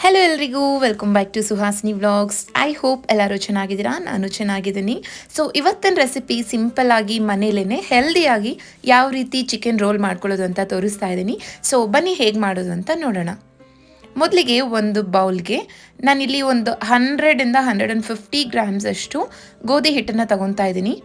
Hello ಎಲ್ರಿಗೂ welcome back to Suhasini vlogs I hope ಎಲ್ಲರೂ ಚೆನ್ನಾಗಿದ್ದೀರಾ? ನಾನು ಚೆನ್ನಾಗಿದ್ದೀನಿ. ಸೊ ಇವತ್ತಿನ ರೆಸಿಪಿ ಸಿಂಪಲ್ ಆಗಿ ಮನೇಲೇ ಹೆಲ್ದಿಯಾಗಿ ಯಾವ ರೀತಿ ಚಿಕನ್ ರೋಲ್ ಮಾಡ್ಕೊಳ್ಳೋದು ಅಂತ ತೋರಿಸ್ತಾ ಇದ್ದೀನಿ. ಸೊ ಬನ್ನಿ ಹೇಗೆ ಮಾಡೋದು ಅಂತ ನೋಡೋಣ. ಮೊದಲಿಗೆ ಒಂದು ಬೌಲ್ಗೆ ನಾನಿಲ್ಲಿ ಒಂದು ಹಂಡ್ರೆಡಿಂದ ಹಂಡ್ರೆಡ್ ಆ್ಯಂಡ್ ಫಿಫ್ಟಿ ಗ್ರಾಮ್ಸ್ ಅಷ್ಟು ಗೋಧಿ ಹಿಟ್ಟನ್ನು ತಗೊತಾ ಇದ್ದೀನಿ.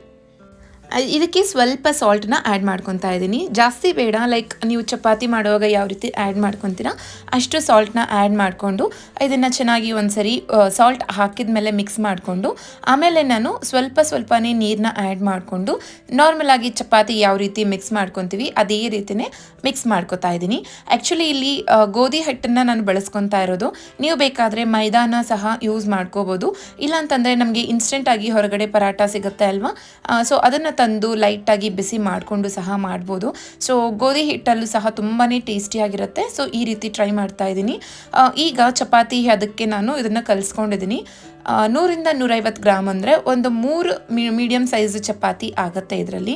ಇದಕ್ಕೆ ಸ್ವಲ್ಪ ಸಾಲ್ಟನ್ನ ಆ್ಯಡ್ ಮಾಡ್ಕೊತಾ ಇದ್ದೀನಿ. ಜಾಸ್ತಿ ಬೇಡ ಲೈಕ್ ನೀವು ಚಪಾತಿ ಮಾಡುವಾಗ ಯಾವ ರೀತಿ ಆ್ಯಡ್ ಮಾಡ್ಕೊತೀರಾ, ಅಷ್ಟು ಸಾಲ್ಟನ್ನ ಆ್ಯಡ್ ಮಾಡಿಕೊಂಡು ಇದನ್ನು ಚೆನ್ನಾಗಿ ಒಂದ್ಸರಿ ಸಾಲ್ಟ್ ಹಾಕಿದ ಮೇಲೆ ಮಿಕ್ಸ್ ಮಾಡಿಕೊಂಡು, ಆಮೇಲೆ ನಾನು ಸ್ವಲ್ಪ ಸ್ವಲ್ಪನೇ ನೀರನ್ನ ಆ್ಯಡ್ ಮಾಡಿಕೊಂಡು ನಾರ್ಮಲಾಗಿ ಚಪಾತಿ ಯಾವ ರೀತಿ ಮಿಕ್ಸ್ ಮಾಡ್ಕೊತೀವಿ, ಅದೇ ರೀತಿಯೇ ಮಿಕ್ಸ್ ಮಾಡ್ಕೊತಾ ಇದ್ದೀನಿ. ಆ್ಯಕ್ಚುಲಿ ಇಲ್ಲಿ ಗೋಧಿ ಹಿಟ್ಟನ್ನು ನಾನು ಬಳಸ್ಕೊತಾ ಇರೋದು. ನೀವು ಬೇಕಾದರೆ ಮೈದಾನ ಸಹ ಯೂಸ್ ಮಾಡ್ಕೋಬೋದು. ಇಲ್ಲಾಂತಂದರೆ ನಮಗೆ ಇನ್ಸ್ಟೆಂಟಾಗಿ ಹೊರಗಡೆ ಪರಾಟ ಸಿಗುತ್ತೆ ಅಲ್ವಾ? ಸೊ ಅದನ್ನು ತಂದು ಲೈಟಾಗಿ ಬಿಸಿ ಮಾಡಿಕೊಂಡು ಸಹ ಮಾಡ್ಬೋದು. ಸೊ ಗೋಧಿ ಹಿಟ್ಟಲ್ಲೂ ಸಹ ತುಂಬಾ ಟೇಸ್ಟಿಯಾಗಿರುತ್ತೆ. ಸೊ ಈ ರೀತಿ ಟ್ರೈ ಮಾಡ್ತಾ ಇದ್ದೀನಿ. ಈಗ ಚಪಾತಿ ಅದಕ್ಕೆ ನಾನು ಇದನ್ನು ಕಲಿಸ್ಕೊಂಡಿದ್ದೀನಿ. ನೂರಿಂದ ನೂರೈವತ್ತು ಗ್ರಾಮ್ ಅಂದರೆ ಒಂದು ಮೂರು ಮೀಡಿಯಮ್ ಸೈಜ್ ಚಪಾತಿ ಆಗುತ್ತೆ ಇದರಲ್ಲಿ.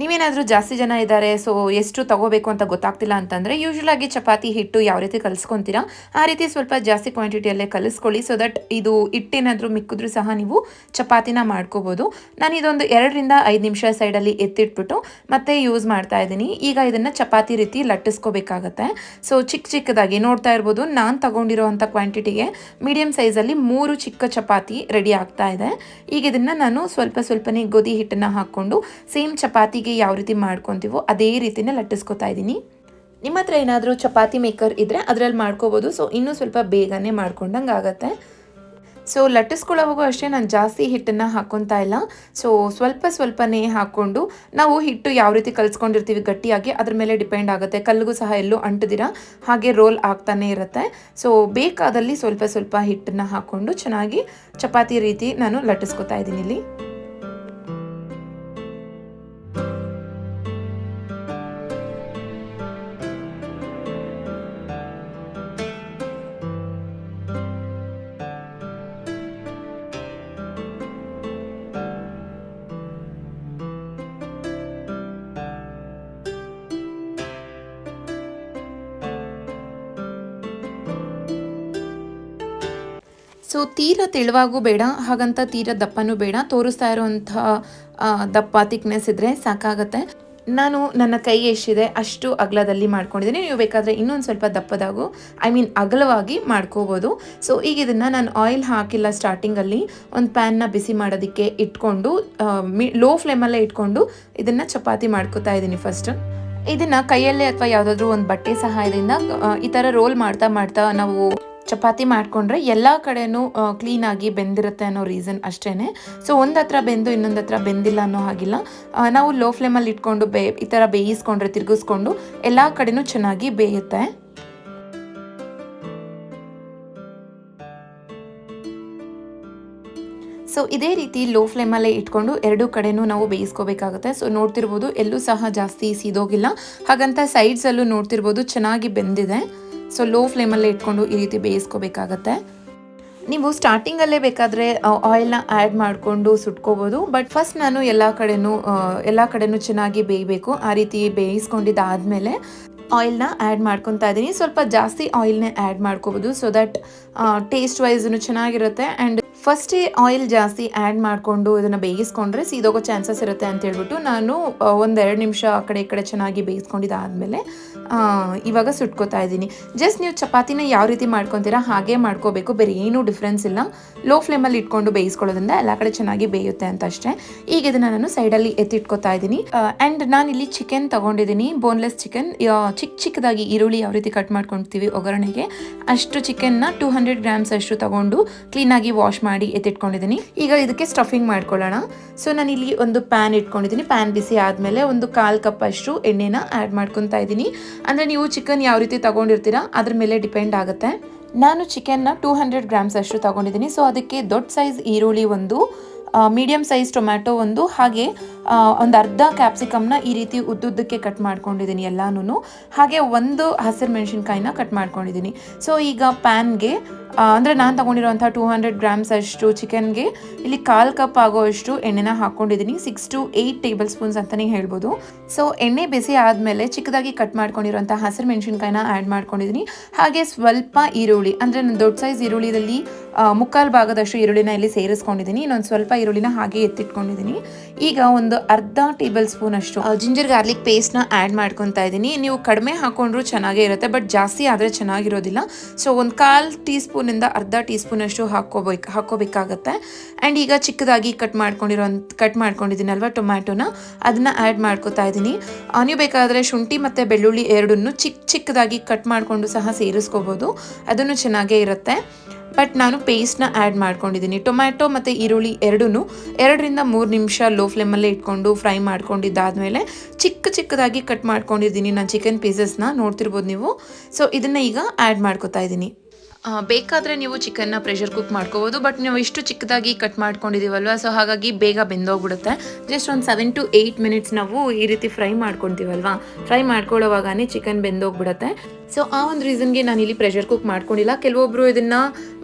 ನೀವೇನಾದರೂ ಜಾಸ್ತಿ ಜನ ಇದ್ದಾರೆ ಸೊ ಎಷ್ಟು ತಗೋಬೇಕು ಅಂತ ಗೊತ್ತಾಗ್ತಿಲ್ಲ ಅಂತಂದರೆ ಯೂಶ್ವಲಾಗಿ ಚಪಾತಿ, ಹಿಟ್ಟು ಯಾವ ರೀತಿ ಕಲಿಸ್ಕೊತೀರಾ, ಆ ರೀತಿ ಸ್ವಲ್ಪ ಜಾಸ್ತಿ ಕ್ವಾಂಟಿಟಿಯಲ್ಲೇ ಕಲಿಸ್ಕೊಳ್ಳಿ ಸೊ ದಟ್ ಇದು ಹಿಟ್ಟೇನಾದರೂ ಮಿಕ್ಕಿದ್ರೂ ಸಹ ನೀವು ಚಪಾತಿನ ಮಾಡ್ಕೋಬೋದು. ನಾನು ಇದೊಂದು ಎರಡರಿಂದ ಐದು ನಿಮಿಷ ಸೈಡಲ್ಲಿ ಎತ್ತಿಟ್ಬಿಟ್ಟು ಮತ್ತೆ ಯೂಸ್ ಮಾಡ್ತಾ ಇದ್ದೀನಿ. ಈಗ ಇದನ್ನು ಚಪಾತಿ ರೀತಿ ಲಟ್ಟಿಸ್ಕೋಬೇಕಾಗತ್ತೆ. ಸೊ ಚಿಕ್ಕ ಚಿಕ್ಕದಾಗಿ ನೋಡ್ತಾ ಇರ್ಬೋದು, ನಾನು ತಗೊಂಡಿರೋವಂಥ ಕ್ವಾಂಟಿಟಿಗೆ ಮೀಡಿಯಮ್ ಸೈಜಲ್ಲಿ ಮೂರು ಚಿಕ್ಕ ಚಪಾತಿ ರೆಡಿ ಆಗ್ತಾ ಇದೆ. ಈಗ ಇದನ್ನು ನಾನು ಸ್ವಲ್ಪ ಸ್ವಲ್ಪನೇ ಗೋಧಿ ಹಿಟ್ಟನ್ನು ಹಾಕ್ಕೊಂಡು ಸೇಮ್ ಚಪಾತಿಗೆ ಯಾವ ರೀತಿ ಮಾಡ್ಕೊತೀವೋ ಅದೇ ರೀತಿನೇ ಲಟ್ಟಿಸ್ಕೊತಾ ಇದ್ದೀನಿ. ನಿಮ್ಮ ಹತ್ರ ಏನಾದರೂ ಚಪಾತಿ ಮೇಕರ್ ಇದ್ದರೆ ಅದರಲ್ಲಿ ಮಾಡ್ಕೋಬೋದು. ಸೊ ಇನ್ನೂ ಸ್ವಲ್ಪ ಬೇಗನೆ ಮಾಡ್ಕೊಂಡಂಗೆ ಆಗುತ್ತೆ. ಸೊ ಲಟ್ಟಿಸ್ಕೊಳ್ಳೋವಾಗೂ ಅಷ್ಟೇ ನಾನು ಜಾಸ್ತಿ ಹಿಟ್ಟನ್ನು ಹಾಕ್ಕೊತಾ ಇಲ್ಲ. ಸೊ ಸ್ವಲ್ಪ ಸ್ವಲ್ಪನೇ ಹಾಕ್ಕೊಂಡು ನಾವು ಹಿಟ್ಟು ಯಾವ ರೀತಿ ಕಲಿಸ್ಕೊಂಡಿರ್ತೀವಿ ಗಟ್ಟಿಯಾಗಿ ಅದ್ರ ಮೇಲೆ ಡಿಪೆಂಡ್ ಆಗುತ್ತೆ. ಕಲ್ಲಿಗೂ ಸಹ ಎಲ್ಲೂ ಅಂಟದಿರ. ಹಾಗೆ ರೋಲ್ ಆಗ್ತಾನೆ ಇರುತ್ತೆ. ಸೊ ಬೇಕಾದಲ್ಲಿ ಸ್ವಲ್ಪ ಸ್ವಲ್ಪ ಹಿಟ್ಟನ್ನು ಹಾಕ್ಕೊಂಡು ಚೆನ್ನಾಗಿ ಚಪಾತಿ ರೀತಿ ನಾನು ಲಟ್ಟಿಸ್ಕೊತಾ ಇದ್ದೀನಿ ಇಲ್ಲಿ. ಸೊ ತೀರ ತೆಳುವಾಗೂ ಬೇಡ, ಹಾಗಂತ ತೀರ ದಪ್ಪನೂ ಬೇಡ. ತೋರಿಸ್ತಾ ಇರೋವಂಥ ದಪ್ಪ ತಿಕ್ನೆಸ್ ಇದ್ದರೆ ಸಾಕಾಗತ್ತೆ. ನಾನು ನನ್ನ ಕೈ ಎಷ್ಟಿದೆ ಅಷ್ಟು ಅಗಲದಲ್ಲಿ ಮಾಡ್ಕೊಂಡಿದ್ದೀನಿ. ನೀವು ಬೇಕಾದರೆ ಇನ್ನೊಂದು ಸ್ವಲ್ಪ ದಪ್ಪದಾಗೂ ಐ ಮೀನ್ ಅಗಲವಾಗಿ ಮಾಡ್ಕೋಬೋದು. ಸೊ ಈಗ ಇದನ್ನು ನಾನು ಆಯಿಲ್ ಹಾಕಿಲ್ಲ ಸ್ಟಾರ್ಟಿಂಗಲ್ಲಿ ಒಂದು ಪ್ಯಾನ್ನ ಬಿಸಿ ಮಾಡೋದಕ್ಕೆ ಇಟ್ಕೊಂಡು ಮಿ ಲೋ ಫ್ಲೇಮಲ್ಲೇ ಇಟ್ಕೊಂಡು ಇದನ್ನು ಚಪಾತಿ ಮಾಡ್ಕೋತಾ ಇದ್ದೀನಿ ಫಸ್ಟ್ ಇದನ್ನು ಕೈಯಲ್ಲೇ ಅಥವಾ ಯಾವುದಾದ್ರೂ ಒಂದು ಬಟ್ಟೆ ಸಹಾಯದಿಂದ ಈ ಥರ ರೋಲ್ ಮಾಡ್ತಾ ಮಾಡ್ತಾ ನಾವು ಚಪಾತಿ ಮಾಡ್ಕೊಂಡ್ರೆ ಎಲ್ಲ ಕಡೆನೂ ಕ್ಲೀನಾಗಿ ಬೆಂದಿರುತ್ತೆ ಅನ್ನೋ ರೀಸನ್ ಅಷ್ಟೇ ಸೊ ಒಂದು ಹತ್ರ ಬೆಂದು ಇನ್ನೊಂದು ಹತ್ರ ಬೆಂದಿಲ್ಲ ಅನ್ನೋ ಹಾಗಿಲ್ಲ. ನಾವು ಲೋ ಫ್ಲೇಮಲ್ಲಿ ಇಟ್ಕೊಂಡು ಬೇ, ಈ ಥರ ಬೇಯಿಸ್ಕೊಂಡ್ರೆ, ತಿರುಗಿಸ್ಕೊಂಡು ಎಲ್ಲ ಕಡೆನೂ ಚೆನ್ನಾಗಿ ಬೇಯುತ್ತೆ. ಸೊ ಇದೇ ರೀತಿ ಲೋ ಫ್ಲೇಮಲ್ಲೇ ಇಟ್ಕೊಂಡು ಎರಡೂ ಕಡೆನೂ ನಾವು ಬೇಯಿಸ್ಕೋಬೇಕಾಗುತ್ತೆ. ಸೊ ನೋಡ್ತಿರ್ಬೋದು ಎಲ್ಲೂ ಸಹ ಜಾಸ್ತಿ ಸೀದೋಗಿಲ್ಲ. ಹಾಗಂತ ಸೈಡ್ಸಲ್ಲೂ ನೋಡ್ತಿರ್ಬೋದು ಚೆನ್ನಾಗಿ ಬೆಂದಿದೆ. ಸೊ ಲೋ ಫ್ಲೇಮಲ್ಲಿ ಇಟ್ಕೊಂಡು ಈ ರೀತಿ ಬೇಯಿಸ್ಕೋಬೇಕಾಗತ್ತೆ. ನೀವು ಸ್ಟಾರ್ಟಿಂಗಲ್ಲೇ ಬೇಕಾದರೆ ಆಯಿಲ್ನ ಆ್ಯಡ್ ಮಾಡಿಕೊಂಡು ಸುಟ್ಕೋಬೋದು. ಬಟ್ ಫಸ್ಟ್ ನಾನು ಎಲ್ಲ ಕಡೆಯೂ ಎಲ್ಲ ಕಡೆಯೂ ಚೆನ್ನಾಗಿ ಬೇಯಬೇಕು. ಆ ರೀತಿ ಬೇಯಿಸ್ಕೊಂಡಿದ್ದಾದಮೇಲೆ ಆಯಿಲ್ನ ಆ್ಯಡ್ ಮಾಡ್ಕೊತಾ ಇದ್ದೀನಿ. ಸ್ವಲ್ಪ ಜಾಸ್ತಿ ಆಯಿಲ್ನೇ ಆ್ಯಡ್ ಮಾಡ್ಕೋಬೋದು ಸೊ ದಟ್ ಟೇಸ್ಟ್ ವೈಸೂ ಚೆನ್ನಾಗಿರುತ್ತೆ. ಆ್ಯಂಡ್ ಫಸ್ಟೇ ಆಯಿಲ್ ಜಾಸ್ತಿ ಆ್ಯಡ್ ಮಾಡಿಕೊಂಡು ಇದನ್ನು ಬೇಯಿಸ್ಕೊಂಡ್ರೆ ಸೀದೋಗೋ ಚಾನ್ಸಸ್ ಇರುತ್ತೆ ಅಂತ ಹೇಳ್ಬಿಟ್ಟು ನಾನು ಒಂದೆರಡು ನಿಮಿಷ ಆ ಕಡೆ ಈ ಕಡೆ ಚೆನ್ನಾಗಿ ಬೇಯಿಸ್ಕೊಂಡಿದ್ದಾದಮೇಲೆ ಇವಾಗ ಸುಟ್ಕೋತಾ ಇದ್ದೀನಿ. ಜಸ್ಟ್ ನೀವು ಚಪಾತಿನ ಯಾವ ರೀತಿ ಮಾಡ್ಕೊತೀರಾ ಹಾಗೆ ಮಾಡ್ಕೋಬೇಕು. ಬೇರೆ ಏನೂ ಡಿಫ್ರೆನ್ಸ್ ಇಲ್ಲ. ಲೋ ಫ್ಲೇಮಲ್ಲಿ ಇಟ್ಕೊಂಡು ಬೇಯಿಸ್ಕೊಳ್ಳೋದ್ರಿಂದ ಎಲ್ಲ ಕಡೆ ಚೆನ್ನಾಗಿ ಬೇಯುತ್ತೆ ಅಂತ ಅಷ್ಟೇ. ಈಗ ಇದನ್ನು ನಾನು ಸೈಡಲ್ಲಿ ಎತ್ತಿಟ್ಕೋತಾ ಇದ್ದೀನಿ. ಆ್ಯಂಡ್ ಇಲ್ಲಿ ಚಿಕನ್ ತಗೊಂಡಿದ್ದೀನಿ. ಬೋನ್ಲೆಸ್ ಚಿಕನ್ ಚಿಕ್ಕ ಚಿಕ್ಕದಾಗಿ ಈರುಳ್ಳಿ ಯಾವ ರೀತಿ ಕಟ್ ಮಾಡ್ಕೊತೀವಿ ಒಗ್ಗರಣೆಗೆ. ಅಷ್ಟು ಚಿಕನ್ನ ಟೂ ಹಂಡ್ರೆಡ್ ಗ್ರಾಮ್ಸ್ ಅಷ್ಟು ತಗೊಂಡು ಕ್ಲೀನಾಗಿ ವಾಶ್ ಮಾಡಿ ಎತ್ತಿಟ್ಕೊಂಡಿದ್ದೀನಿ ಈಗ ಇದಕ್ಕೆ ಸ್ಟಫಿಂಗ್ ಮಾಡ್ಕೊಳ್ಳೋಣ. ಸೊ ನಾನು ಇಲ್ಲಿ ಒಂದು ಪ್ಯಾನ್ ಇಟ್ಕೊಂಡಿದ್ದೀನಿ. ಪ್ಯಾನ್ ಬಿಸಿ ಆದಮೇಲೆ ಒಂದು ಕಾಲು ಕಪ್ ಅಷ್ಟು ಎಣ್ಣೆನ ಆ್ಯಡ್ ಮಾಡ್ಕೊತಾ ಇದ್ದೀನಿ. ಅಂದರೆ ನೀವು ಚಿಕನ್ ಯಾವ ರೀತಿ ತೊಗೊಂಡಿರ್ತೀರಾ, ಅದ್ರ ಮೇಲೆ ಡಿಪೆಂಡ್ ಆಗುತ್ತೆ. ನಾನು ಚಿಕನ್ನ ಟೂ ಹಂಡ್ರೆಡ್ ಗ್ರಾಮ್ಸ್ ಅಷ್ಟು ತೊಗೊಂಡಿದ್ದೀನಿ. ಸೊ ಅದಕ್ಕೆ ದೊಡ್ಡ ಸೈಜ್ ಈರುಳ್ಳಿ ಒಂದು ಮೀಡಿಯಮ್ ಸೈಜ್ ಟೊಮ್ಯಾಟೊ ಒಂದು, ಹಾಗೆ ಒಂದು ಅರ್ಧ ಕ್ಯಾಪ್ಸಿಕಮ್ನ ಈ ರೀತಿ ಉದ್ದುದ್ದಕ್ಕೆ ಕಟ್ ಮಾಡ್ಕೊಂಡಿದ್ದೀನಿ ಎಲ್ಲಾನು ಹಾಗೆ ಒಂದು ಹಸಿರು ಮೆಣಸಿನ್ಕಾಯಿನ ಕಟ್ ಮಾಡ್ಕೊಂಡಿದ್ದೀನಿ. ಸೊ ಈಗ ಪ್ಯಾನ್ಗೆ ಅಂದರೆ ನಾನು ತೊಗೊಂಡಿರೋಂಥ ಟೂ ಹಂಡ್ರೆಡ್ ಗ್ರಾಮ್ಸ್ ಅಷ್ಟು ಚಿಕನ್ಗೆ ಇಲ್ಲಿ ಕಾಲು ಕಪ್ ಆಗೋಷ್ಟು ಎಣ್ಣೆನ ಹಾಕ್ಕೊಂಡಿದ್ದೀನಿ six to eight tablespoons ಅಂತಲೇ ಹೇಳ್ಬೋದು. ಸೊ ಎಣ್ಣೆ ಬಿಸಿ ಆದಮೇಲೆ ಚಿಕ್ಕದಾಗಿ ಕಟ್ ಮಾಡ್ಕೊಂಡಿರೋಂಥ ಹಸಿರು ಮೆಣಸಿನ್ಕಾಯಿನ ಆ್ಯಡ್ ಮಾಡ್ಕೊಂಡಿದ್ದೀನಿ. ಹಾಗೆ ಸ್ವಲ್ಪ ಈರುಳ್ಳಿ, ಅಂದರೆ ನನ್ನ ದೊಡ್ಡ ಸೈಜ್ ಈರುಳ್ಳಿದಲ್ಲಿ ಮುಕ್ಕಾಲು ಭಾಗದಷ್ಟು ಈರುಳ್ಳಿನ ಇಲ್ಲಿ ಸೇರಿಸ್ಕೊಂಡಿದ್ದೀನಿ. ಇನ್ನೊಂದು ಸ್ವಲ್ಪ ಈರುಳ್ಳಿನ ಹಾಗೆ ಎತ್ತಿಟ್ಕೊಂಡಿದ್ದೀನಿ. ಈಗ ಒಂದು ಅರ್ಧ ಟೇಬಲ್ ಸ್ಪೂನ್ ಅಷ್ಟು ಜಿಂಜರ್ ಗಾರ್ಲಿಕ್ ಪೇಸ್ಟ್ನ ಆ್ಯಡ್ ಮಾಡ್ಕೊತಾ ಇದ್ದೀನಿ. ನೀವು ಕಡಿಮೆ ಹಾಕೊಂಡ್ರು ಚೆನ್ನಾಗೇ ಇರುತ್ತೆ ಬಟ್ ಜಾಸ್ತಿ ಆದರೆ ಚೆನ್ನಾಗಿರೋದಿಲ್ಲ. ಸೊ ಒಂದು ಕಾಲು ಟೀ ಸ್ಪೂನಿಂದ ಅರ್ಧ ಟೀ ಸ್ಪೂನ್ ಅಷ್ಟು ಹಾಕೋಬೇಕು ಹಾಕೋಬೇಕಾಗತ್ತೆ ಆ್ಯಂಡ್ ಈಗ ಚಿಕ್ಕದಾಗಿ ಕಟ್ ಮಾಡ್ಕೊಂಡಿರೋ ಕಟ್ ಮಾಡ್ಕೊಂಡಿದ್ದೀನಲ್ವ ಟೊಮ್ಯಾಟೊನ? ಅದನ್ನು ಆ್ಯಡ್ ಮಾಡ್ಕೋತಾ ಇದ್ದೀನಿ. ನೀವು ಬೇಕಾದರೆ ಶುಂಠಿ ಮತ್ತು ಬೆಳ್ಳುಳ್ಳಿ ಎರಡನ್ನೂ ಚಿಕ್ಕ ಚಿಕ್ಕದಾಗಿ ಕಟ್ ಮಾಡಿಕೊಂಡು ಸಹ ಸೇರಿಸ್ಕೋಬೋದು. ಅದನ್ನು ಚೆನ್ನಾಗೇ ಇರುತ್ತೆ. ಬಟ್ ನಾನು ಪೇಸ್ಟ್ನ ಆ್ಯಡ್ ಮಾಡ್ಕೊಂಡಿದ್ದೀನಿ. ಟೊಮ್ಯಾಟೊ ಮತ್ತು ಈರುಳ್ಳಿ ಎರಡೂ ಎರಡರಿಂದ ಮೂರು ನಿಮಿಷ ಲೋ ಫ್ಲೇಮಲ್ಲೇ ಇಟ್ಕೊಂಡು ಫ್ರೈ ಮಾಡ್ಕೊಂಡಿದ್ದಾದಮೇಲೆ ಚಿಕ್ಕ ಚಿಕ್ಕದಾಗಿ ಕಟ್ ಮಾಡ್ಕೊಂಡಿದ್ದೀನಿ ನಾನು ಚಿಕನ್ ಪೀಸಸ್ನ ನೋಡ್ತಿರ್ಬೋದು ನೀವು. ಸೊ ಇದನ್ನು ಈಗ ಆ್ಯಡ್ ಮಾಡ್ಕೋತಾ ಇದ್ದೀನಿ. ಬೇಕಾದ್ರೆ ನೀವು ಚಿಕನ್ನ ಪ್ರೆಷರ್ ಕುಕ್ ಮಾಡ್ಕೋಬೋದು ಬಟ್ ನೀವು ಇಷ್ಟು ಚಿಕ್ಕದಾಗಿ ಕಟ್ ಮಾಡ್ಕೊಂಡಿದ್ದೀವಲ್ವ ಸೊ ಹಾಗಾಗಿ ಬೇಗ ಬೆಂದೋಗ್ಬಿಡುತ್ತೆ. ಜಸ್ಟ್ ಒಂದು ಸೆವೆನ್ ಟು ಏಯ್ಟ್ ಮಿನಿಟ್ಸ್ ನಾವು ಈ ರೀತಿ ಫ್ರೈ ಮಾಡ್ಕೊತೀವಲ್ವಾ ಫ್ರೈ ಮಾಡ್ಕೊಳ್ಳೋವಾಗನೇ ಚಿಕನ್ ಬೆಂದೋಗ್ಬಿಡುತ್ತೆ. ಸೊ ಆ ಒಂದು ರೀಸನ್ಗೆ ನಾನು ಇಲ್ಲಿ ಪ್ರೆಷರ್ ಕುಕ್ ಮಾಡ್ಕೊಂಡಿಲ್ಲ. ಕೆಲವೊಬ್ಬರು ಇದನ್ನು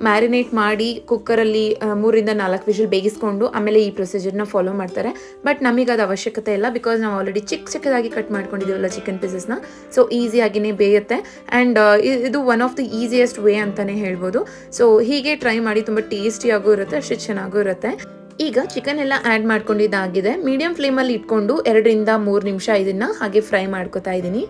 ಮ್ಯಾರಿನೇಟ್ ಮಾಡಿ ಕುಕ್ಕರಲ್ಲಿ ಮೂರಿಂದ ನಾಲ್ಕು ವಿಷಲ್ ಬೇಯಿಸ್ಕೊಂಡು ಆಮೇಲೆ ಈ ಪ್ರೊಸೀಜರ್ನ ಫಾಲೋ ಮಾಡ್ತಾರೆ. ಬಟ್ ನಮಗೆ ಅದು ಅವಶ್ಯಕತೆ ಇಲ್ಲ ಬಿಕಾಸ್ ನಾವು ಆಲ್ರೆಡಿ ಚಿಕ್ಕ ಚಿಕ್ಕದಾಗಿ ಕಟ್ ಮಾಡ್ಕೊಂಡಿದ್ದೀವಲ್ಲ ಚಿಕನ್ ಪೀಸಸ್ನ ಸೊ ಈಸಿಯಾಗಿಯೇ ಬೇಯುತ್ತೆ. ಆ್ಯಂಡ್ ಇದು one of the easiest way ಅಂತಲೇ ಹೇಳ್ಬೋದು. ಸೊ ಹೀಗೆ ಟ್ರೈ ಮಾಡಿ ತುಂಬ ಟೇಸ್ಟಿಯಾಗೂ ಇರುತ್ತೆ, ಅಷ್ಟು ಚೆನ್ನಾಗೂ ಇರುತ್ತೆ. ಈಗ ಚಿಕನ್ ಎಲ್ಲ ಆ್ಯಡ್ ಮಾಡ್ಕೊಂಡಿದ್ದಾಗಿದೆ. ಮೀಡಿಯಂ ಫ್ಲೇಮಲ್ಲಿ ಇಟ್ಕೊಂಡು ಎರಡರಿಂದ ಮೂರು ನಿಮಿಷ ಇದನ್ನು ಹಾಗೆ ಫ್ರೈ ಮಾಡ್ಕೊತಾ ಇದ್ದೀನಿ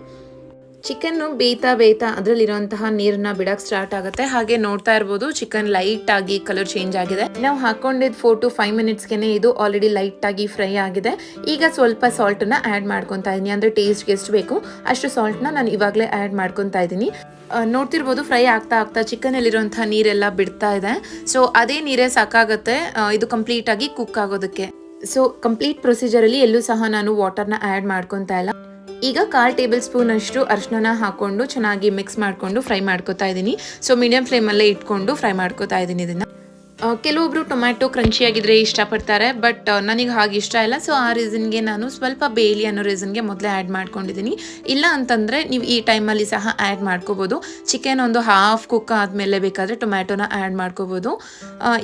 ಚಿಕನ್ನು ಬೇಯ್ತಾ ಬೇಯ್ತಾ ಅದರಲ್ಲಿರುವಂತಹ ನೀರನ್ನ ಬಿಡಕ್ಕೆ ಸ್ಟಾರ್ಟ್ ಆಗುತ್ತೆ. ಹಾಗೆ ನೋಡ್ತಾ ಇರ್ಬೋದು ಚಿಕನ್ ಲೈಟ್ ಆಗಿ ಕಲರ್ ಚೇಂಜ್ ಆಗಿದೆ. ನಾವು ಹಾಕೊಂಡಿದ್ ಫೋರ್ ಟು ಫೈವ್ ಗೆನೆ ಇದು ಆಲ್ರೆಡಿ ಲೈಟ್ ಆಗಿ ಫ್ರೈ ಆಗಿದೆ. ಈಗ ಸ್ವಲ್ಪ ಸಾಲ್ಟನ್ನ ಆ್ಯಡ್ ಮಾಡ್ಕೊತಾ ಇದ್ದೀನಿ ಅಂದರೆ ಟೇಸ್ಟ್ ಎಷ್ಟು ಬೇಕು ಅಷ್ಟು ಸಾಲ್ಟ್ನ ನಾನು ಇವಾಗಲೇ ಆ್ಯಡ್ ಮಾಡ್ಕೊತಾ ಇದ್ದೀನಿ ಆ, ನೋಡ್ತಿರ್ಬೋದು ಫ್ರೈ ಆಗ್ತಾ ಆಗ್ತಾ ಚಿಕನಲ್ಲಿರುವಂಥ ನೀರೆಲ್ಲ ಬಿಡ್ತಾ ಇದೆ. ಸೊ ಅದೇ ನೀರೇ ಸಾಕಾಗುತ್ತೆ. ಇದು ಇದು ಕಂಪ್ಲೀಟಾಗಿ ಕುಕ್ ಆಗೋದಕ್ಕೆ. ಸೊ ಕಂಪ್ಲೀಟ್ ಪ್ರೊಸೀಜರಲ್ಲಿ ಎಲ್ಲೂ ಸಹ ನಾನು ವಾಟರ್ನ ಆ್ಯಡ್ ಮಾಡ್ಕೊತಾ ಇಲ್ಲ. ಈಗ ಕಾಲ್ ಟೇಬಲ್ ಸ್ಪೂನ್ ಅಷ್ಟು ಅರ್ಶಿನ ಹಾಕೊಂಡು ಚೆನ್ನಾಗಿ ಮಿಕ್ಸ್ ಮಾಡಿಕೊಂಡು ಫ್ರೈ ಮಾಡ್ಕೋತಾ ಇದ್ದೀನಿ. ಸೊ ಮೀಡಿಯಂ ಫ್ಲೇಮಲ್ಲೇ ಇಟ್ಕೊಂಡು ಫ್ರೈ ಮಾಡ್ಕೋತಾ ಇದ್ದೀನಿ ಇದನ್ನು. ಆ, ಕೆಲವೊಬ್ರು ಟೊಮ್ಯಾಟೊ ಕ್ರಂಚಿ ಆಗಿದ್ರೆ ಇಷ್ಟಪಡ್ತಾರೆ ಬಟ್ ನನಗೆ ಹಾಗೆ ಇಷ್ಟ ಇಲ್ಲ. ಸೊ ಆ ರೀಸನ್ಗೆ ನಾನು ಸ್ವಲ್ಪ ಬೇಲಿ ಅನ್ನೋ ರೀಸನ್ಗೆ ಮೊದಲೇ ಆ್ಯಡ್ ಮಾಡ್ಕೊಂಡಿದ್ದೀನಿ. ಇಲ್ಲ ಅಂತಂದರೆ ನೀವು ಈ ಟೈಮಲ್ಲಿ ಸಹ ಆ್ಯಡ್ ಮಾಡ್ಕೋಬೋದು. ಚಿಕನ್ ಒಂದು ಹಾಫ್ ಕುಕ್ ಆದಮೇಲೆ ಬೇಕಾದರೆ ಟೊಮ್ಯಾಟೊನ ಆ್ಯಡ್ ಮಾಡ್ಕೋಬೋದು.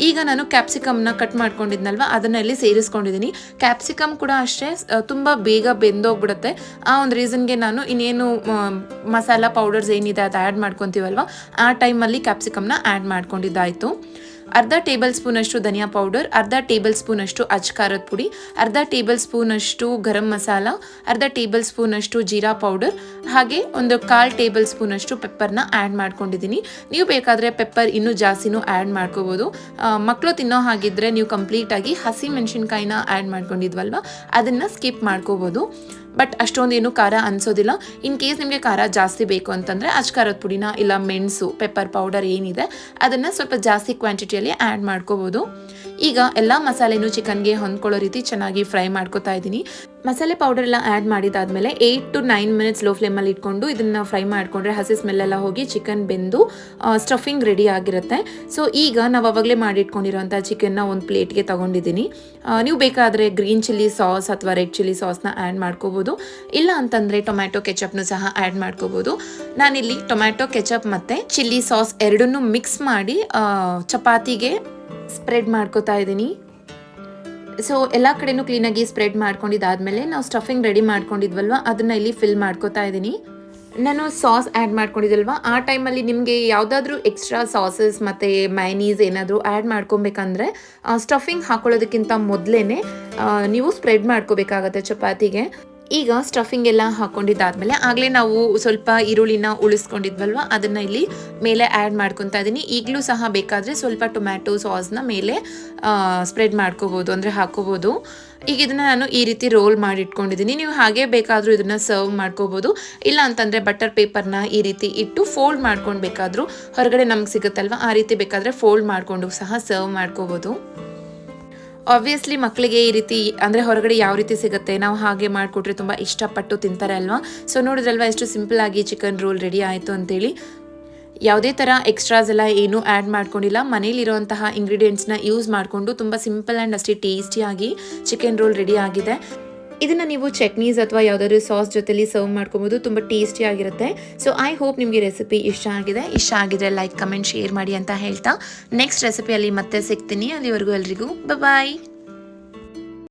ಈಗ ನಾನು ಕ್ಯಾಪ್ಸಿಕಮ್ನ ಕಟ್ ಮಾಡ್ಕೊಂಡಿದ್ನಲ್ವ ಅದನ್ನಲ್ಲಿ ಸೇರಿಸ್ಕೊಂಡಿದ್ದೀನಿ. ಕ್ಯಾಪ್ಸಿಕಮ್ ಕೂಡ ಅಷ್ಟೇ ತುಂಬ ಬೇಗ ಬೆಂದೋಗ್ಬಿಡುತ್ತೆ. ಆ ಒಂದು ರೀಸನ್ಗೆ ನಾನು ಇನ್ನೇನು ಮಸಾಲ ಪೌಡರ್ಸ್ ಏನಿದೆ ಅದು ಆ್ಯಡ್ ಮಾಡ್ಕೊತೀವಲ್ವ ಆ ಟೈಮಲ್ಲಿ ಕ್ಯಾಪ್ಸಿಕಮ್ನ ಆ್ಯಡ್ ಮಾಡ್ಕೊಂಡಿದ್ದಾಯಿತು. ಅರ್ಧ ಟೇಬಲ್ ಸ್ಪೂನಷ್ಟು ಧನಿಯಾ ಪೌಡರ್, ಅರ್ಧ ಟೇಬಲ್ ಸ್ಪೂನಷ್ಟು ಖಾರದ ಪುಡಿ, ಅರ್ಧ ಟೇಬಲ್ ಸ್ಪೂನಷ್ಟು ಗರಂ ಮಸಾಲ, ಅರ್ಧ ಟೇಬಲ್ ಸ್ಪೂನಷ್ಟು ಜೀರಾ ಪೌಡರ್, ಹಾಗೆ ಒಂದು ಕಾಲು ಟೇಬಲ್ ಸ್ಪೂನಷ್ಟು ಪೆಪ್ಪರ್ನ ಆ್ಯಡ್ ಮಾಡ್ಕೊಂಡಿದ್ದೀನಿ. ನೀವು ಬೇಕಾದರೆ ಪೆಪ್ಪರ್ ಇನ್ನೂ ಜಾಸ್ತಿನೂ ಆ್ಯಡ್ ಮಾಡ್ಕೋಬೋದು. ಮಕ್ಕಳು ತಿನ್ನೋ ಹಾಗಿದ್ರೆ ನೀವು ಕಂಪ್ಲೀಟಾಗಿ ಹಸಿ ಮೆಣಸಿನ್ಕಾಯಿನ ಆ್ಯಡ್ ಮಾಡ್ಕೊಂಡಿದ್ವಲ್ವ, ಅದನ್ನು ಸ್ಕಿಪ್ ಮಾಡ್ಕೋಬೋದು. ಬಟ್ ಅಷ್ಟೊಂದೇನು ಖಾರ ಅನ್ಸೋದಿಲ್ಲ. ಇನ್ ಕೇಸ್ ನಿಮಗೆ ಖಾರ ಜಾಸ್ತಿ ಬೇಕು ಅಂತಂದರೆ ಅಚ್ ಖಾರದ ಪುಡಿನ ಇಲ್ಲ ಮೆಣಸು ಪೆಪ್ಪರ್ ಪೌಡರ್ ಏನಿದೆ, ಅದನ್ನು ಸ್ವಲ್ಪ ಜಾಸ್ತಿ ಕ್ವಾಂಟಿಟಿಯಲ್ಲಿ ಆ್ಯಡ್ ಮಾಡ್ಕೋಬೋದು. ಈಗ ಎಲ್ಲ ಮಸಾಲೆನೂ ಚಿಕನ್ಗೆ ಹೊಂದ್ಕೊಳ್ಳೋ ರೀತಿ ಚೆನ್ನಾಗಿ ಫ್ರೈ ಮಾಡ್ಕೊತಾ ಇದ್ದೀನಿ. ಮಸಾಲೆ ಪೌಡರ್ ಎಲ್ಲ add ಮಾಡಿದಾದಮೇಲೆ eight to nine minutes low ಫ್ಲೇಮಲ್ಲಿ ಇಟ್ಕೊಂಡು ಇದನ್ನು ಫ್ರೈ ಮಾಡಿಕೊಂಡ್ರೆ ಹಸಿ ಸ್ಮೆಲ್ಲೆಲ್ಲ ಹೋಗಿ ಚಿಕನ್ ಬೆಂದು ಸ್ಟಫಿಂಗ್ ರೆಡಿ ಆಗಿರುತ್ತೆ. ಸೊ ಈಗ ನಾವು ಅವಾಗಲೇ ಮಾಡಿಟ್ಕೊಂಡಿರೋಂಥ ಚಿಕನ್ನ ಒಂದು ಪ್ಲೇಟ್ಗೆ ತೊಗೊಂಡಿದ್ದೀನಿ ನೀವು ಬೇಕಾದರೆ ಗ್ರೀನ್ ಚಿಲ್ಲಿ ಸಾಸ್ ಅಥವಾ ರೆಡ್ ಚಿಲ್ಲಿ ಸಾಸ್ನ ಆ್ಯಡ್ ಮಾಡ್ಕೋಬೋದು. ಇಲ್ಲ ಅಂತಂದರೆ ಟೊಮ್ಯಾಟೊ ಕೆಚಪ್ನು ಸಹ ಆ್ಯಡ್ ಮಾಡ್ಕೋಬೋದು. ನಾನಿಲ್ಲಿ ಟೊಮ್ಯಾಟೊ ಕೆಚಪ್ ಮತ್ತು ಚಿಲ್ಲಿ ಸಾಸ್ ಎರಡನ್ನೂ ಮಿಕ್ಸ್ ಮಾಡಿ ಚಪಾತಿಗೆ ಸ್ಪ್ರೆಡ್ ಮಾಡ್ಕೋತಾ ಇದ್ದೀನಿ. ಸೊ ಎಲ್ಲ ಕಡೆನೂ ಕ್ಲೀನಾಗಿ ಸ್ಪ್ರೆಡ್ ಮಾಡ್ಕೊಂಡಿದ್ದಾದ್ಮೇಲೆ ನಾವು ಸ್ಟಫಿಂಗ್ ರೆಡಿ ಮಾಡ್ಕೊಂಡಿದ್ವಲ್ವ? ಅದನ್ನು ಇಲ್ಲಿ ಫಿಲ್ ಮಾಡ್ಕೋತಾ ಇದ್ದೀನಿ. ನಾನು ಸಾಸ್ ಆ್ಯಡ್ ಮಾಡ್ಕೊಂಡಿದ್ದಲ್ವ? ಆ ಟೈಮಲ್ಲಿ ನಿಮಗೆ ಯಾವುದಾದ್ರೂ ಎಕ್ಸ್ಟ್ರಾ ಸಾಸಸ್ ಮತ್ತು ಮೈನೀಸ್ ಏನಾದರೂ ಆ್ಯಡ್ ಮಾಡ್ಕೊಬೇಕಂದ್ರೆ ಸ್ಟಫಿಂಗ್ ಹಾಕೊಳ್ಳೋದಕ್ಕಿಂತ ಮೊದಲೇ ನೀವು ಸ್ಪ್ರೆಡ್ ಮಾಡ್ಕೋಬೇಕಾಗತ್ತೆ ಚಪಾತಿಗೆ. ಈಗ ಸ್ಟಫಿಂಗ್ ಎಲ್ಲ ಹಾಕೊಂಡಿದ್ದಾದ್ಮೇಲೆ ಆಗಲೇ ನಾವು ಸ್ವಲ್ಪ ಈರುಳ್ಳಿನ ಉಳಿಸ್ಕೊಂಡಿದ್ವಲ್ವ? ಅದನ್ನು ಇಲ್ಲಿ ಮೇಲೆ ಆ್ಯಡ್ ಮಾಡ್ಕೊತ ಇದ್ದೀನಿ ಈಗಲೂ ಸಹ ಬೇಕಾದರೆ ಸ್ವಲ್ಪ ಟೊಮ್ಯಾಟೊ ಸಾಸ್ನ ಮೇಲೆ ಸ್ಪ್ರೆಡ್ ಮಾಡ್ಕೋಬೋದು, ಅಂದರೆ ಹಾಕೋಬೋದು. ಈಗ ಇದನ್ನು ನಾನು ಈ ರೀತಿ ರೋಲ್ ಮಾಡಿ ಇಟ್ಕೊಂಡಿದ್ದೀನಿ ನೀವು ಹಾಗೆ ಬೇಕಾದರೂ ಇದನ್ನು ಸರ್ವ್ ಮಾಡ್ಕೋಬೋದು. ಇಲ್ಲ ಅಂತಂದರೆ ಬಟರ್ ಪೇಪರ್ನ ಈ ರೀತಿ ಇಟ್ಟು ಫೋಲ್ಡ್ ಮಾಡ್ಕೊಂಡು ಬೇಕಾದರೂ ಹೊರಗಡೆ ನಮ್ಗೆ ಸಿಗುತ್ತಲ್ವ? ಆ ರೀತಿ ಬೇಕಾದರೆ ಫೋಲ್ಡ್ ಮಾಡಿಕೊಂಡು ಸಹ ಸರ್ವ್ ಮಾಡ್ಕೋಬೋದು. ಆಬ್ವಿಯಸ್ಲಿ ಮಕ್ಕಳಿಗೆ ಈ ರೀತಿ, ಅಂದರೆ ಹೊರಗಡೆ ಯಾವ ರೀತಿ ಸಿಗುತ್ತೆ, ನಾವು ಹಾಗೆ ಮಾಡಿಕೊಟ್ರೆ ತುಂಬ ಇಷ್ಟಪಟ್ಟು ತಿಂತಾರೆ ಅಲ್ವಾ? ಸೊ ನೋಡಿದ್ರಲ್ವಾ ಎಷ್ಟು ಸಿಂಪಲ್ ಆಗಿ ಚಿಕನ್ ರೋಲ್ ರೆಡಿ ಆಯಿತು ಅಂತೇಳಿ. ಯಾವುದೇ ಥರ ಎಕ್ಸ್ಟ್ರಾಸ್ ಎಲ್ಲ ಏನೂ ಆ್ಯಡ್ ಮಾಡ್ಕೊಂಡಿಲ್ಲ. ಮನೇಲಿರುವಂತಹ ಇಂಗ್ರೀಡಿಯೆಂಟ್ಸ್ನ ಯೂಸ್ ಮಾಡಿಕೊಂಡು ತುಂಬ ಸಿಂಪಲ್ ಆ್ಯಂಡ್ ಅಷ್ಟೇ ಟೇಸ್ಟಿಯಾಗಿ ಚಿಕನ್ ರೋಲ್ ರೆಡಿ ಆಗಿದೆ. ಇದನ್ನು ನೀವು ಚಟ್ನೀಸ್ ಅಥವಾ ಯಾವುದಾದ್ರು ಸಾಸ್ ಜೊತೆಲಿ ಸರ್ವ್ ಮಾಡ್ಕೊಬೋದು, ತುಂಬ ಟೇಸ್ಟಿ ಆಗಿರುತ್ತೆ. ಸೊ ಐ ಹೋಪ್ ನಿಮಗೆ ರೆಸಿಪಿ ಇಷ್ಟ ಆಗಿದೆ. ಇಷ್ಟ ಆಗಿದ್ರೆ ಲೈಕ್ ಕಮೆಂಟ್ ಶೇರ್ ಮಾಡಿ ಅಂತ ಹೇಳ್ತಾ. ನೆಕ್ಸ್ಟ್ ರೆಸಿಪಿಯಲ್ಲಿ ಮತ್ತೆ ಸಿಗ್ತೀನಿ. ಅಲ್ಲಿವರೆಗೂ ಎಲ್ರಿಗೂ ಬಾಯ್